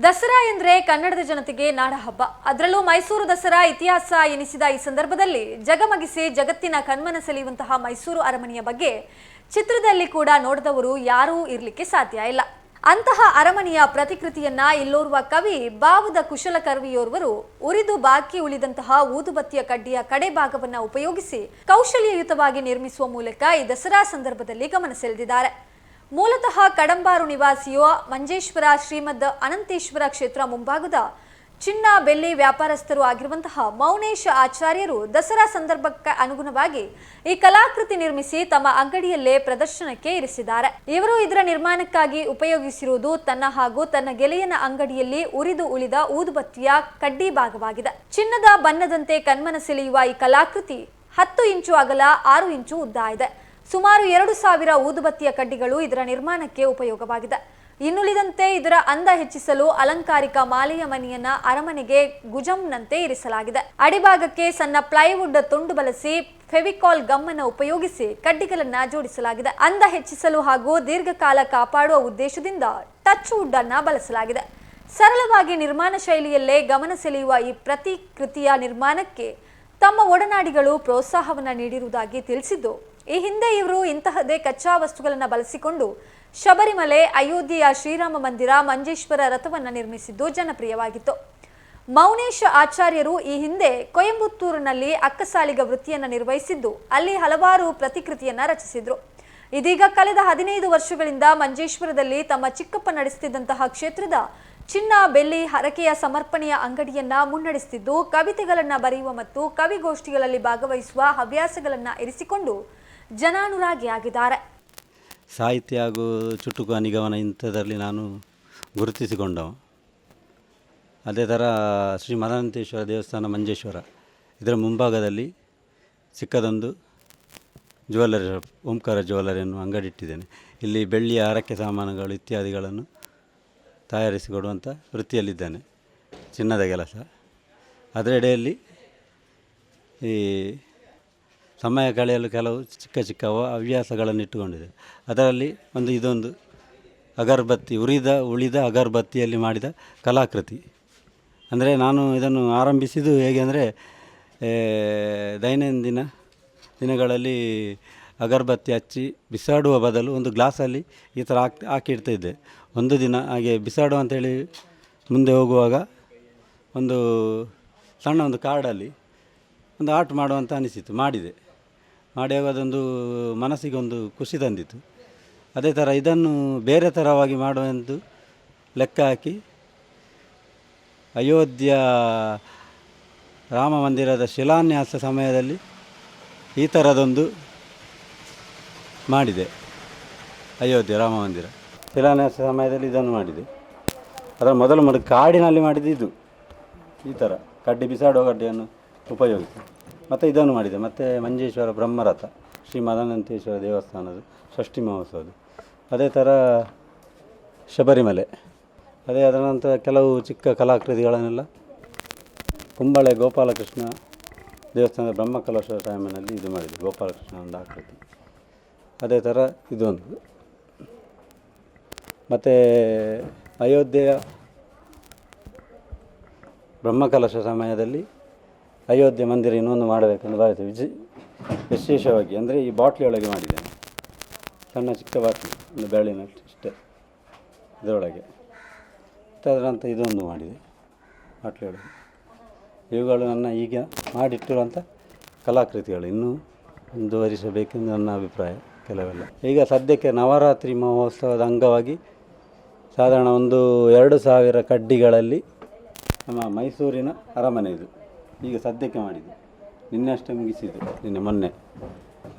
ದಸರಾ ಎಂದ್ರೆ ಕನ್ನಡದ ಜನತೆಗೆ ನಾಡ ಹಬ್ಬ. ಅದರಲ್ಲೂ ಮೈಸೂರು ದಸರಾ ಇತಿಹಾಸ ಎನಿಸಿದ ಈ ಸಂದರ್ಭದಲ್ಲಿ ಜಗಮಗಿಸಿ ಜಗತ್ತಿನ ಕಣ್ಮನ ಸೆಳೆಯುವಂತಹ ಮೈಸೂರು ಅರಮನೆಯ ಬಗ್ಗೆ ಚಿತ್ರದಲ್ಲಿ ಕೂಡ ನೋಡಿದವರು ಯಾರೂ ಇರಲಿಕ್ಕೆ ಸಾಧ್ಯ ಇಲ್ಲ. ಅಂತಹ ಅರಮನೆಯ ಪ್ರತಿಕೃತಿಯನ್ನ ಇಲ್ಲೋರ್ವ ಕವಿ ಬಾವುದ ಕುಶಲಕರ್ವಿಯೋರ್ವರು ಉರಿದು ಬಾಕಿ ಉಳಿದಂತಹ ಊದುಬತ್ತಿಯ ಕಡ್ಡಿಯ ಕಡೆ ಭಾಗವನ್ನ ಉಪಯೋಗಿಸಿ ಕೌಶಲ್ಯಯುತವಾಗಿ ನಿರ್ಮಿಸುವ ಮೂಲಕ ಈ ದಸರಾ ಸಂದರ್ಭದಲ್ಲಿ ಗಮನ ಸೆಳೆದಿದ್ದಾರೆ. ಮೂಲತಃ ಕಡಂಬಾರು ನಿವಾಸಿಯೋ ಮಂಜೇಶ್ವರ ಶ್ರೀಮದ್ ಅನಂತೇಶ್ವರ ಕ್ಷೇತ್ರ ಮುಂಭಾಗದ ಚಿನ್ನ ಬೆಳ್ಳಿ ವ್ಯಾಪಾರಸ್ಥರು ಆಗಿರುವಂತಹ ಮೌನೇಶ್ ಆಚಾರ್ಯರು ದಸರಾ ಸಂದರ್ಭಕ್ಕೆ ಅನುಗುಣವಾಗಿ ಈ ಕಲಾಕೃತಿ ನಿರ್ಮಿಸಿ ತಮ್ಮ ಅಂಗಡಿಯಲ್ಲೇ ಪ್ರದರ್ಶನಕ್ಕೆ ಇರಿಸಿದ್ದಾರೆ. ಇವರು ಇದರ ನಿರ್ಮಾಣಕ್ಕಾಗಿ ಉಪಯೋಗಿಸಿರುವುದು ತನ್ನ ಹಾಗೂ ತನ್ನ ಗೆಳೆಯನ ಅಂಗಡಿಯಲ್ಲಿ ಉರಿದು ಉಳಿದ ಊದುಬತ್ತಿಯ ಕಡ್ಡಿ ಭಾಗವಾಗಿದೆ. ಚಿನ್ನದ ಬಣ್ಣದಂತೆ ಕಣ್ಮನ ಸೆಳೆಯುವ ಈ ಕಲಾಕೃತಿ ಹತ್ತು ಇಂಚು ಅಗಲ ಆರು ಇಂಚು ಉದ್ದ ಇದೆ ಸುಮಾರು ಎರಡು ಸಾವಿರ ಊದುಬತ್ತಿಯ ಕಡ್ಡಿಗಳು ಇದರ ನಿರ್ಮಾಣಕ್ಕೆ ಉಪಯೋಗವಾಗಿದೆ. ಇನ್ನುಳಿದಂತೆ ಇದರ ಅಂದ ಹೆಚ್ಚಿಸಲು ಅಲಂಕಾರಿಕ ಮಾಲೆಯ ಮನೆಯನ್ನ ಅರಮನೆಗೆ ಗುಜಂನಂತೆ ಇರಿಸಲಾಗಿದೆ. ಅಡಿಭಾಗಕ್ಕೆ ಸಣ್ಣ ಪ್ಲೈವುಡ್ ತುಂಡು ಬಳಸಿ ಫೆವಿಕಾಲ್ ಗಮ್ಮನ್ನು ಉಪಯೋಗಿಸಿ ಕಡ್ಡಿಗಳನ್ನ ಜೋಡಿಸಲಾಗಿದೆ. ಅಂದ ಹೆಚ್ಚಿಸಲು ಹಾಗೂ ದೀರ್ಘಕಾಲ ಕಾಪಾಡುವ ಉದ್ದೇಶದಿಂದ ಟಚ್ ವುಡ್ ಅನ್ನ ಬಳಸಲಾಗಿದೆ. ಸರಳವಾಗಿ ನಿರ್ಮಾಣ ಶೈಲಿಯಲ್ಲೇ ಗಮನ ಸೆಳೆಯುವ ಈ ಪ್ರತಿಕೃತಿಯ ನಿರ್ಮಾಣಕ್ಕೆ ತಮ್ಮ ಒಡನಾಡಿಗಳು ಪ್ರೋತ್ಸಾಹವನ್ನು ನೀಡಿರುವುದಾಗಿ ತಿಳಿಸಿದ್ದು ಈ ಹಿಂದೆ ಇವರು ಇಂತಹದೇ ಕಚ್ಚಾ ವಸ್ತುಗಳನ್ನು ಬಳಸಿಕೊಂಡು ಶಬರಿಮಲೆ, ಅಯೋಧ್ಯೆಯ ಶ್ರೀರಾಮ ಮಂದಿರ, ಮಂಜೇಶ್ವರ ರಥವನ್ನು ನಿರ್ಮಿಸಿದ್ದು ಜನಪ್ರಿಯವಾಗಿತ್ತು. ಮೌನೇಶ ಆಚಾರ್ಯರು ಈ ಹಿಂದೆ ಕೊಯಂಬತ್ತೂರಿನಲ್ಲಿ ಅಕ್ಕಸಾಲಿಗ ವೃತ್ತಿಯನ್ನು ನಿರ್ವಹಿಸಿದ್ದು, ಅಲ್ಲಿ ಹಲವಾರು ಪ್ರತಿಕೃತಿಯನ್ನು ರಚಿಸಿದರು. ಇದೀಗ ಕಳೆದ ಹದಿನೈದು ವರ್ಷಗಳಿಂದ ಮಂಜೇಶ್ವರದಲ್ಲಿ ತಮ್ಮ ಚಿಕ್ಕಪ್ಪ ನಡೆಸುತ್ತಿದ್ದಂತಹ ಕ್ಷೇತ್ರದ ಚಿನ್ನ, ಬೆಳ್ಳಿ, ಹರಕೆಯ ಸಮರ್ಪಣೆಯ ಅಂಗಡಿಯನ್ನ ಮುನ್ನಡೆಸುತ್ತಿದ್ದು ಕವಿತೆಗಳನ್ನ ಬರೆಯುವ ಮತ್ತು ಕವಿಗೋಷ್ಠಿಗಳಲ್ಲಿ ಭಾಗವಹಿಸುವ ಹವ್ಯಾಸಗಳನ್ನ ಇರಿಸಿಕೊಂಡು ಜನಾನುರಾಗಿಯಾಗಿದ್ದಾರೆ ಸಾಹಿತ್ಯ ಹಾಗೂ ಚುಟುಕು ನಿಗಮನ ಇಂಥದ್ರಲ್ಲಿ ನಾನು ಗುರುತಿಸಿಕೊಂಡವ. ಅದೇ ಥರ ಶ್ರೀ ಮದನಂತೇಶ್ವರ ದೇವಸ್ಥಾನ ಮಂಜೇಶ್ವರ, ಇದರ ಮುಂಭಾಗದಲ್ಲಿ ಚಿಕ್ಕದೊಂದು ಜ್ಯುವೆಲ್ಲರಿ ಶಾಪ್, ಓಂಕಾರ ಜ್ಯುವೆಲ್ಲರಿಯನ್ನು ಅಂಗಡಿ ಇಟ್ಟಿದ್ದೇನೆ ಇಲ್ಲಿ ಬೆಳ್ಳಿಯ ಆರಕ್ಕೆ ಸಾಮಾನುಗಳು ಇತ್ಯಾದಿಗಳನ್ನು ತಯಾರಿಸಿಕೊಡುವಂಥ ವೃತ್ತಿಯಲ್ಲಿದ್ದೇನೆ, ಚಿನ್ನದ ಕೆಲಸ. ಅದರೆಡೆಯಲ್ಲಿ ಈ ಸಮಯ ಕಳೆಯಲು ಕೆಲವು ಚಿಕ್ಕ ಚಿಕ್ಕ ಹವ್ಯಾಸಗಳನ್ನು ಇಟ್ಟುಕೊಂಡಿದೆ. ಅದರಲ್ಲಿ ಒಂದು ಇದೊಂದು ಅಗರಬತ್ತಿ, ಉರಿದ, ಉಳಿದ ಅಗರಬತ್ತಿಯಲ್ಲಿ ಮಾಡಿದ ಕಲಾಕೃತಿ. ಅಂದರೆ ನಾನು ಇದನ್ನು ಆರಂಭಿಸಿದ್ದು ಹೇಗೆ ಅಂದರೆ ದೈನಂದಿನ ದಿನಗಳಲ್ಲಿ ಅಗರಬತ್ತಿ ಹಚ್ಚಿ ಬಿಸಾಡುವ ಬದಲು ಒಂದು ಗ್ಲಾಸಲ್ಲಿ ಈ ಥರ ಹಾಕಿ ಹಾಕಿಡ್ತಾ ಇದ್ದೆ ಒಂದು ದಿನ ಹಾಗೆ ಬಿಸಾಡು ಅಂತೇಳಿ ಮುಂದೆ ಹೋಗುವಾಗ ಒಂದು ಸಣ್ಣ ಒಂದು ಕಾರ್ಡಲ್ಲಿ ಒಂದು ಆರ್ಟ್ ಮಾಡುವಂತ ಅನಿಸಿತು ಮಾಡಿದೆ. ಮಾಡಿದಾಗ ಅದೊಂದು ಮನಸ್ಸಿಗೆ ಒಂದು ಖುಷಿ ತಂದಿತು. ಅದೇ ಥರ ಇದನ್ನು ಬೇರೆ ಥರವಾಗಿ ಮಾಡುವಂದು ಲೆಕ್ಕ ಹಾಕಿ ಅಯೋಧ್ಯ ರಾಮ ಮಂದಿರದ ಶಿಲಾನ್ಯಾಸ ಸಮಯದಲ್ಲಿ ಈ ಥರದೊಂದು ಮಾಡಿದೆ. ಅಯೋಧ್ಯೆ ರಾಮ ಮಂದಿರ ಶಿಲಾನ್ಯಾಸ ಸಮಯದಲ್ಲಿ ಇದನ್ನು ಮಾಡಿದೆ. ಅದರ ಮೊದಲು ಮಾಡಿ ಕಾಡಿನಲ್ಲಿ ಮಾಡಿದ್ದು ಇದು. ಈ ಥರ ಕಡ್ಡಿ ಬಿಸಾಡುವ ಕಡ್ಡಿಯನ್ನು ಉಪಯೋಗಿಸಿ. ಮತ್ತು ಇದನ್ನು ಮಾಡಿದೆ. ಮತ್ತು ಮಂಜೇಶ್ವರ ಬ್ರಹ್ಮರಥ, ಶ್ರೀ ಮದನಂತೇಶ್ವರ ದೇವಸ್ಥಾನದ ಷಷ್ಠಿ ಮಹೋತ್ಸವದ. ಅದೇ ಥರ ಶಬರಿಮಲೆ, ಅದೇ ಅದರ ನಂತರ ಕೆಲವು ಚಿಕ್ಕ ಕಲಾಕೃತಿಗಳನ್ನೆಲ್ಲ ಕುಂಬಳೆ ಗೋಪಾಲಕೃಷ್ಣ ದೇವಸ್ಥಾನದ ಬ್ರಹ್ಮಕಲಶ ಟೈಮಿನಲ್ಲಿ ಇದು ಮಾಡಿದೆ, ಗೋಪಾಲಕೃಷ್ಣ ಒಂದು ಆಕೃತಿ. ಅದೇ ಥರ ಇದೊಂದು. ಮತ್ತು ಅಯೋಧ್ಯೆಯ ಬ್ರಹ್ಮಕಲಶ ಸಮಯದಲ್ಲಿ ಅಯೋಧ್ಯೆ ಮಂದಿರ ಇನ್ನೊಂದು ಮಾಡಬೇಕೆಂದು ಭಾವಿಸಿ ವಿಜಿ, ವಿಶೇಷವಾಗಿ ಅಂದರೆ ಈ ಬಾಟ್ಲಿ ಒಳಗೆ ಮಾಡಿದ್ದೇನೆ ಸಣ್ಣ ಚಿಕ್ಕ ಬಾಟ್ಲಿ, ಒಂದು ಬೆರಳಿನಷ್ಟು ಇಷ್ಟೇ ಇದರೊಳಗೆ. ಅಂತ ಇದೊಂದು ಮಾಡಿದೆ, ಬಾಟ್ಲಿ ಒಳಗೆ. ಇವುಗಳು ನನ್ನ ಈಗ ಮಾಡಿಟ್ಟಿರುವಂಥ ಕಲಾಕೃತಿಗಳು. ಇನ್ನೂ ಮುಂದುವರಿಸಬೇಕೆಂದು ನನ್ನ ಅಭಿಪ್ರಾಯ ಕೆಲವೆಲ್ಲ. ಈಗ ಸದ್ಯಕ್ಕೆ ನವರಾತ್ರಿ ಮಹೋತ್ಸವದ ಅಂಗವಾಗಿ ಸಾಧಾರಣ ಒಂದು ಎರಡು ಸಾವಿರ ಕಡ್ಡಿಗಳಲ್ಲಿ ನಮ್ಮ ಮೈಸೂರಿನ ಅರಮನೆ ಇದು. ಈಗ ಸದ್ಯಕ್ಕೆ ಮಾಡಿದ್ದು. ನಿನ್ನೆ ಅಷ್ಟೇ ಮುಗಿಸಿದ್ದು, ನಿನ್ನೆ ಮೊನ್ನೆ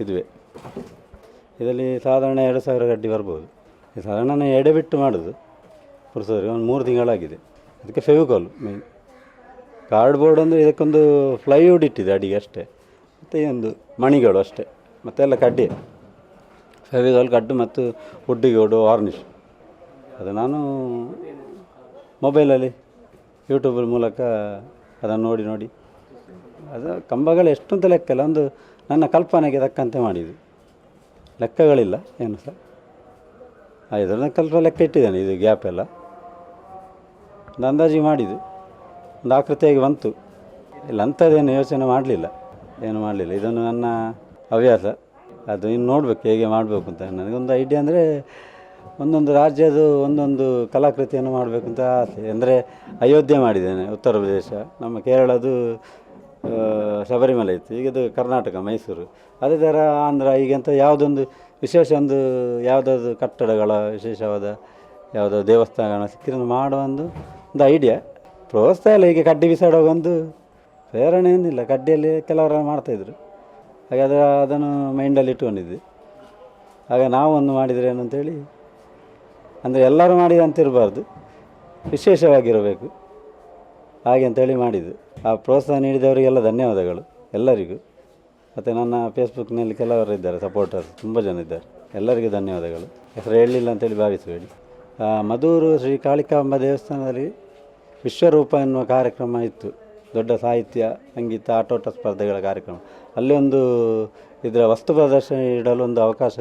ಇದುವೆ. ಇದರಲ್ಲಿ ಸಾಧಾರಣ ಎರಡು ಸಾವಿರ ಗಡ್ಡಿ ಬರ್ಬೋದು. ಸಾಧಾರಣ ನಾನು ಎಡೆ ಬಿಟ್ಟು ಮಾಡೋದು ಪುರುಸೋರಿ ಒಂದು ಮೂರು ತಿಂಗಳಾಗಿದೆ. ಅದಕ್ಕೆ ಫೆವಿಕಾಲ್ ಮೇನ್ ಕಾರ್ಡ್ಬೋರ್ಡ್ ಅಂದರೆ ಇದಕ್ಕೊಂದು ಫ್ಲೈವುಡ್ ಇಟ್ಟಿದೆ, ಅಡಿಗೆ ಅಷ್ಟೇ. ಮತ್ತು ಈ ಒಂದು ಮಣಿಗಳು ಅಷ್ಟೇ ಮತ್ತೆಲ್ಲ ಕಡ್ಡಿ. ಫೆವಿಕಾಲ್, ಕಡ್ಡು ಮತ್ತು ಉಡ್ಡಿಗೋಡು ವಾರ್ನಿಶ್ ಅದು ನಾನು ಮೊಬೈಲಲ್ಲಿ ಯೂಟ್ಯೂಬ್ ಮೂಲಕ ಅದನ್ನು ನೋಡಿ ನೋಡಿ. ಅದು ಕಂಬಗಳು ಎಷ್ಟು ಅಂತ ಲೆಕ್ಕ ಇಲ್ಲ. ಒಂದು ನನ್ನ ಕಲ್ಪನೆಗೆ ತಕ್ಕಂತೆ ಮಾಡಿದ್ವಿ ಲೆಕ್ಕಗಳಿಲ್ಲ ಏನು ಸಹ. ಇದನ್ನು ಕಲ್ಪ ಲೆಕ್ಕ ಇಟ್ಟಿದ್ದೇನೆ ಇದು ಗ್ಯಾಪ್ ಎಲ್ಲ. ಒಂದು ಅಂದಾಜಿಗೆ ಮಾಡಿದ್ದು ಒಂದು ಆಕೃತಿಯಾಗಿ ಬಂತು. ಇಲ್ಲ ಅಂಥದ್ದೇನು ಯೋಚನೆ ಮಾಡಲಿಲ್ಲ. ಏನು ಮಾಡಲಿಲ್ಲ. ಇದನ್ನು ನನ್ನ ಹವ್ಯಾಸ. ಅದು ಇನ್ನು ನೋಡಬೇಕು ಹೇಗೆ ಮಾಡಬೇಕು ಅಂತ. ನನಗೊಂದು ಐಡಿಯಾ ಅಂದರೆ ಒಂದೊಂದು ರಾಜ್ಯದ ಒಂದೊಂದು ಕಲಾಕೃತಿಯನ್ನು ಮಾಡಬೇಕು ಅಂತ ಆಸೆ. ಅಂದರೆ ಅಯೋಧ್ಯೆ ಮಾಡಿದ್ದೇನೆ ಉತ್ತರ ಪ್ರದೇಶ. ನಮ್ಮ ಕೇರಳದು ಆ, ಶಬರಿಮಲೆ ಇತ್ತು. ಈಗ ಇದು ಕರ್ನಾಟಕ, ಮೈಸೂರು. ಅದೇ ಥರ ಆಂಧ್ರ, ಈಗಂತ ಯಾವುದೊಂದು ವಿಶೇಷ ಒಂದು ಯಾವುದಾದ್ರು ಕಟ್ಟಡಗಳ ವಿಶೇಷವಾದ ಯಾವುದೋ ದೇವಸ್ಥಾನ ಸಿಕ್ಕಿರೋದು ಮಾಡುವ ಒಂದು ಒಂದು ಐಡಿಯಾ ಪ್ರೋತ್ಸಾಹ ಇಲ್ಲ, ಈಗ ಕಡ್ಡಿ ಬಿಸಾಡುವಾಗ ಒಂದು ಪ್ರೇರಣೆ ಏನಿಲ್ಲ. ಕಡ್ಡಿಯಲ್ಲಿ ಕೆಲವರು ಮಾಡ್ತಾಯಿದ್ರು ಹಾಗಾದರೆ ಅದನ್ನು ಮೈಂಡಲ್ಲಿ ಇಟ್ಕೊಂಡಿದ್ದೆ ಆಗ ನಾವು ಒಂದು ಮಾಡಿದರೆ ಏನಂತೇಳಿ ಅಂದರೆ ಎಲ್ಲರೂ ಮಾಡಿದಂತಿರಬಾರ್ದು. ವಿಶೇಷವಾಗಿರಬೇಕು. ಹಾಗೆ ಅಂತೇಳಿ ಮಾಡಿದ್ದು. ಆ ಪ್ರೋತ್ಸಾಹ ನೀಡಿದವರಿಗೆಲ್ಲ ಧನ್ಯವಾದಗಳು, ಎಲ್ಲರಿಗೂ. ಮತ್ತು ನನ್ನ ಫೇಸ್ಬುಕ್ನಲ್ಲಿ ಕೆಲವರು ಇದ್ದಾರೆ ಸಪೋರ್ಟರ್ಸ್ ತುಂಬ ಜನ ಇದ್ದಾರೆ. ಎಲ್ಲರಿಗೂ ಧನ್ಯವಾದಗಳು. ಹೆಸರು ಹೇಳಲಿಲ್ಲ ಅಂತೇಳಿ ಭಾವಿಸಬೇಡಿ ಮಧೂರು ಶ್ರೀ ಕಾಳಿಕಾಂಬ ದೇವಸ್ಥಾನದಲ್ಲಿ ವಿಶ್ವರೂಪ ಎನ್ನುವ ಕಾರ್ಯಕ್ರಮ ಇತ್ತು. ದೊಡ್ಡ ಸಾಹಿತ್ಯ, ಸಂಗೀತ, ಆಟೋಟ ಸ್ಪರ್ಧೆಗಳ ಕಾರ್ಯಕ್ರಮ. ಅಲ್ಲಿ ಒಂದು ಇದರ ವಸ್ತು ಪ್ರದರ್ಶನ ಇಡಲು ಒಂದು ಅವಕಾಶ